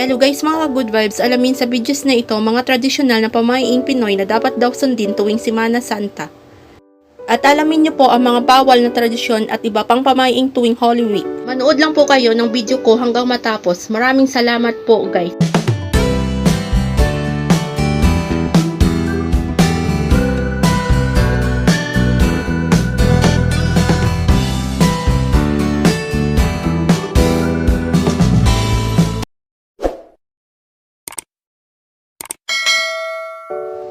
Hello guys mga good vibes, alamin sa videos na ito mga tradisyonal na pamahiing Pinoy na dapat daw sundin tuwing Semana Santa. At alamin niyo po ang mga bawal na tradisyon at iba pang pamahiing tuwing Holy Week. Manood lang po kayo ng video ko hanggang matapos. Maraming salamat po guys.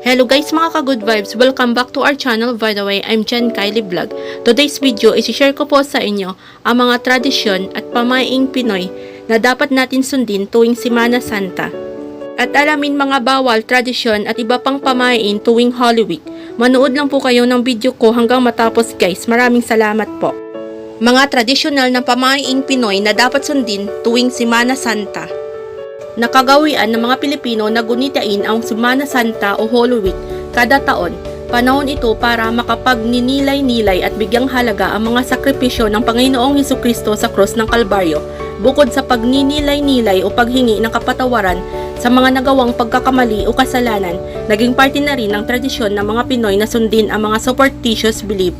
Hello guys mga ka-good vibes! Welcome back to our channel. By the way, I'm Jen Kylie Vlog. Today's video, isi-share ko po sa inyo ang mga tradisyon at pamaing Pinoy na dapat natin sundin tuwing Semana Santa. At alamin mga bawal, tradisyon at iba pang pamain tuwing Holy Week. Manood lang po kayo ng video ko hanggang matapos guys. Maraming salamat po. Mga tradisyonal na pamaing Pinoy na dapat sundin tuwing Semana Santa. Nakagawian ng mga Pilipino na gunitain ang Semana Santa o Holy Week kada taon. Panahon ito para makapagninilay-nilay at bigyang halaga ang mga sakripisyo ng Panginoong Hesus Kristo sa krus ng Kalbaryo, bukod sa pagninilay-nilay o paghingi ng kapatawaran sa mga nagawang pagkakamali o kasalanan, naging parte na rin ng tradisyon ng mga Pinoy na sundin ang mga superstitious belief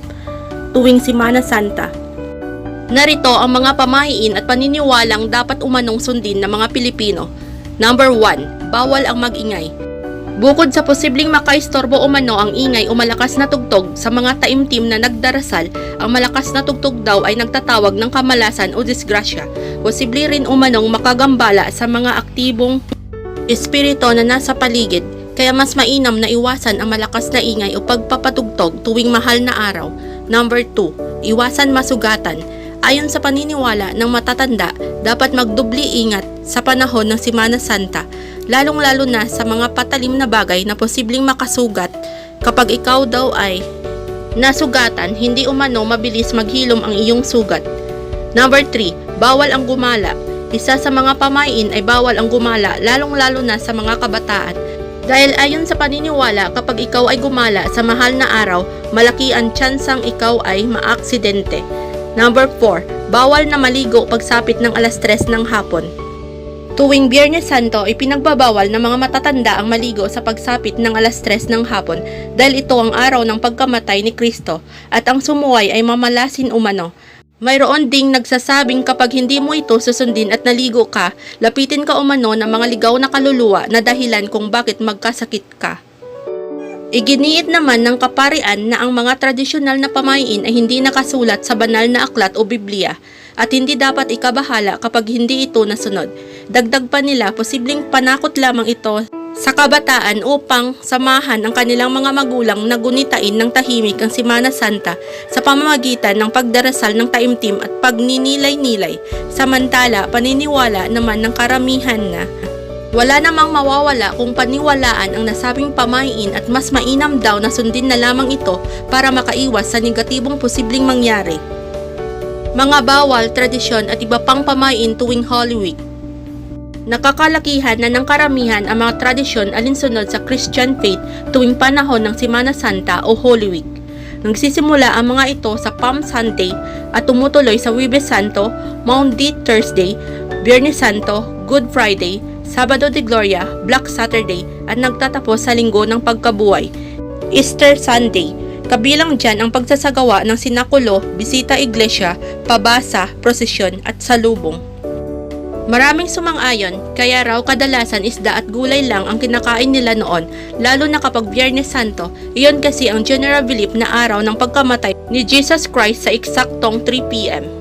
tuwing Semana Santa. Narito ang mga pamahiin at paniniwalang dapat umanong sundin ng mga Pilipino. Number 1. Bawal ang magingay. Bukod sa posibleng makaistorbo umano ang ingay o malakas na tugtog sa mga taimtim na nagdarasal, ang malakas na tugtog daw ay nagtatawag ng kamalasan o disgrasya. Posible rin umanong makagambala sa mga aktibong espirito na nasa paligid, kaya mas mainam na iwasan ang malakas na ingay o pagpapatugtog tuwing mahal na araw. Number 2. Iwasan masugatan. Ayon sa paniniwala ng matatanda, dapat magdubli ingat sa panahon ng Semana Santa, lalong-lalo na sa mga patalim na bagay na posibleng makasugat kapag ikaw daw ay nasugatan, hindi umano mabilis maghilom ang iyong sugat. Number 3, bawal ang gumala. Isa sa mga pamain ay bawal ang gumala, lalong-lalo na sa mga kabataan. Dahil ayon sa paniniwala, kapag ikaw ay gumala sa mahal na araw, malaki ang tsansang ikaw ay maaksidente. Number 4, bawal na maligo pagsapit ng alas 3 ng hapon. Tuwing Biyernes Santo ay pinagbabawal ng mga matatanda ang maligo sa pagsapit ng alas 3 ng hapon dahil ito ang araw ng pagkamatay ni Kristo at ang sumuway ay mamalasin umano. Mayroon ding nagsasabing kapag hindi mo ito susundin at naligo ka, lapitin ka umano ng mga ligaw na kaluluwa na dahilan kung bakit magkasakit ka. Iginiit naman ng kaparian na ang mga tradisyonal na pamahiin ay hindi nakasulat sa banal na aklat o Biblia at hindi dapat ikabahala kapag hindi ito nasunod. Dagdag pa nila, posibleng panakot lamang ito sa kabataan upang samahan ang kanilang mga magulang na gunitain ng tahimik ang Semana Santa sa pamamagitan ng pagdarasal ng taimtim at pagninilay-nilay. Samantala, paniniwala naman ng karamihan na wala namang mawawala kung paniwalaan ang nasabing pamahiin at mas mainam daw na sundin na lamang ito para makaiwas sa negatibong posibleng mangyari. Mga bawal, tradisyon at iba pang pamahiin tuwing Holy Week. Nakakalakihan na ng karamihan ang mga tradisyon alinsunod sa Christian faith tuwing panahon ng Semana Santa o Holy Week. Nagsisimula ang mga ito sa Palm Sunday at tumutuloy sa Wibes Santo, Maundy Thursday, Biyernes Santo, Good Friday, Sabado de Gloria, Black Saturday at nagtatapos sa Linggo ng Pagkabuhay, Easter Sunday. Kabilang dyan ang pagsasagawa ng sinakulo, bisita iglesia, pabasa, prosesyon at salubong. Maraming sumang-ayon, kaya raw kadalasan isda at gulay lang ang kinakain nila noon, lalo na kapag Biyernes Santo, iyon kasi ang general belief na araw ng pagkamatay ni Jesus Christ sa eksaktong 3pm.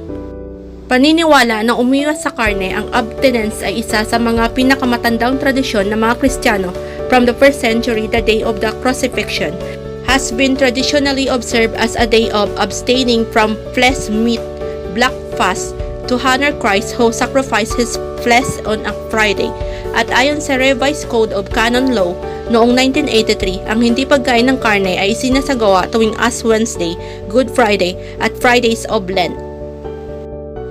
Paniniwala na umiwas sa karne ang abstinence ay isa sa mga pinakamatandang tradisyon ng mga Kristiyano from the first century, the day of the crucifixion, has been traditionally observed as a day of abstaining from flesh meat, black fast, to honor Christ who sacrificed his flesh on a Friday. At ayon sa Revised Code of Canon Law noong 1983, ang hindi pagkain ng karne ay sinasagawa tuwing Ash Wednesday, Good Friday at Fridays of Lent.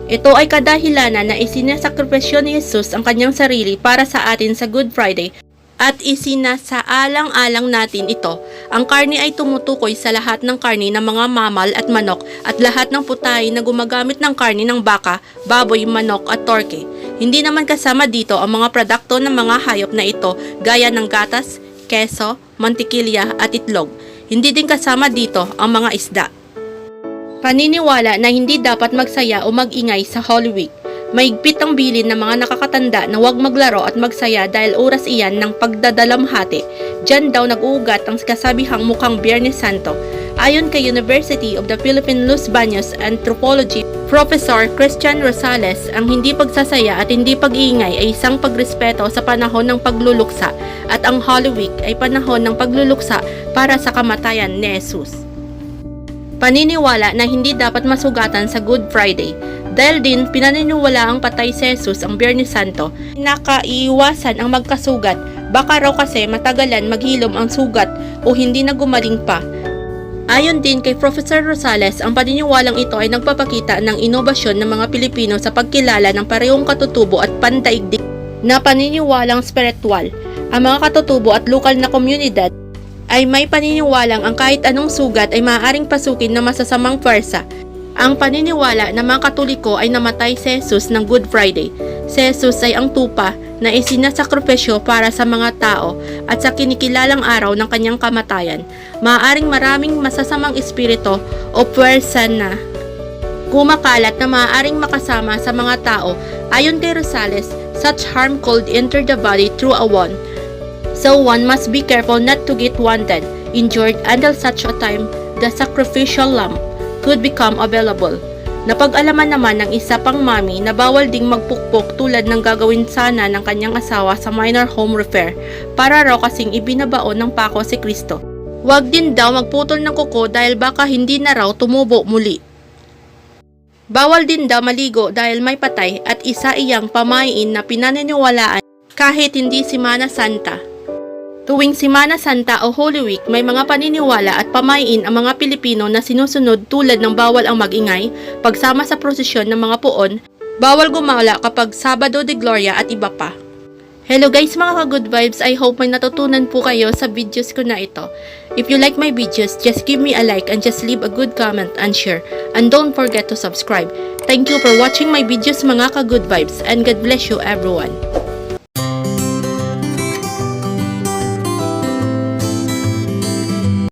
Ito ay kadahilanan na isinasakripisyo ni Jesus ang kanyang sarili para sa atin sa Good Friday at isinasaalang-alang natin ito. Ang karne ay tumutukoy sa lahat ng karne ng mga mamal at manok at lahat ng putahe na gumagamit ng karne ng baka, baboy, manok at torke. Hindi naman kasama dito ang mga produkto ng mga hayop na ito gaya ng gatas, keso, mantikilya at itlog. Hindi din kasama dito ang mga isda. Paniniwala na hindi dapat magsaya o magingay sa Holy Week. Maigpit ang bilin ng mga nakakatanda na huwag maglaro at magsaya dahil oras iyan ng pagdadalamhati. Diyan daw nag-uugat ang kasabihang mukhang Biyernes Santo. Ayon kay University of the Philippine Los Baños Anthropology, Professor Christian Rosales, ang hindi pagsasaya at hindi pag-iingay ay isang pagrespeto sa panahon ng pagluluksa at ang Holy Week ay panahon ng pagluluksa para sa kamatayan ni Jesus. Paniniwala na hindi dapat masugatan sa Good Friday. Dahil din pinaniniwala ang patay si Jesus ang Biyernes Santo, nakaiiwasan ang magkasugat. Baka raw kasi matagalan maghilom ang sugat o hindi na gumaling pa. Ayon din kay Professor Rosales, ang paniniwalang ito ay nagpapakita ng inobasyon ng mga Pilipino sa pagkilala ng parehong katutubo at pandaigdig na paniniwalang spiritual. Ang mga katutubo at lokal na komunidad ay may paniniwalang ang kahit anong sugat ay maaaring pasukin ng masasamang pwersa. Ang paniniwala ng mga katoliko ay namatay si Jesus ng Good Friday. Si Jesus ay ang tupa na isinasakripisyo para sa mga tao at sa kinikilalang araw ng kanyang kamatayan. Maaaring maraming masasamang espiritu o pwersa na kumakalat na maaaring makasama sa mga tao. Ayon kay Rosales, such harm could enter the body through a wound. So one must be careful not to get wounded, injured until such a time the sacrificial lamb could become available. Napag-alaman naman ng isa pang mami na bawal ding magpukpok tulad ng gagawin sana ng kanyang asawa sa minor home repair para raw kasing ibinabaon ng pako si Kristo. Huwag din daw magputol ng kuko dahil baka hindi na raw tumubo muli. Bawal din daw maligo dahil may patay at isa iyang pamain na pinaniniwalaan kahit hindi Simana Santa. Tuwing Simana Santa o Holy Week, may mga paniniwala at pamain ang mga Pilipino na sinusunod tulad ng bawal ang magingay, pagsama sa prosesyon ng mga puon, bawal gumala kapag Sabado de Gloria at iba pa. Hello guys mga ka-good vibes, I hope may natutunan po kayo sa videos ko na ito. If you like my videos, just give me a like and just leave a good comment and share. And don't forget to subscribe. Thank you for watching my videos mga ka-good vibes and God bless you everyone.